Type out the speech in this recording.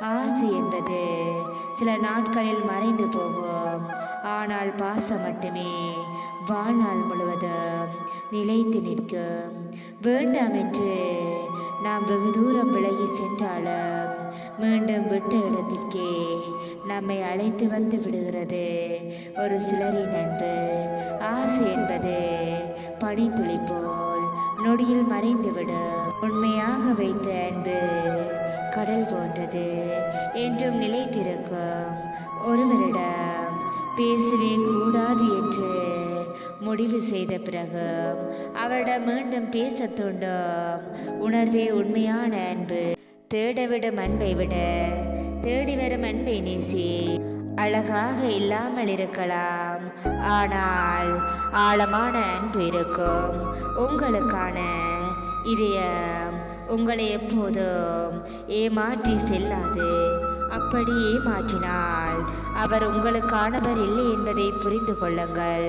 ஆசை என்பது சில நாட்களில் மறைந்து போகும். ஆனால் பாசம் மட்டுமே வாழ்நாள் முழுவதும் நிலைத்து நிற்கும். வேண்டாம் என்று நாம் வெகு தூரம் விலகி சென்றாலும் மீண்டும் விட்ட இடத்திற்கே நம்மை அழைத்து வந்து விடுகிறது ஒரு சிலரின் அன்பு. ஆசை என்பது பனித்துளி போல் நொடியில் மறைந்துவிடும். உண்மையாக வைத்த அன்பு கடல் போன்றது. என்றும் நிலைத்திருக்கும். ஒருவரிடம் பேசவே கூடாது என்று முடிவு செய்த பிறகு அவரிடம் மீண்டும் பேச தூண்டும். உணர்வே உண்மையான அன்பு. தேடவிடும் அன்பை விட தேடி வரும் அன்பை நேசி. அழகாக இல்லாமல் இருக்கலாம். ஆனால் ஆழமான அன்பு இருக்கும். உங்களுக்கான இதயம் உங்களை எப்போதும் ஏமாற்றி செல்லாது. அப்படி ஏமாற்றினால் அவர் உங்களுக்கானவர் இல்லை என்பதை புரிந்து கொள்ளுங்கள்.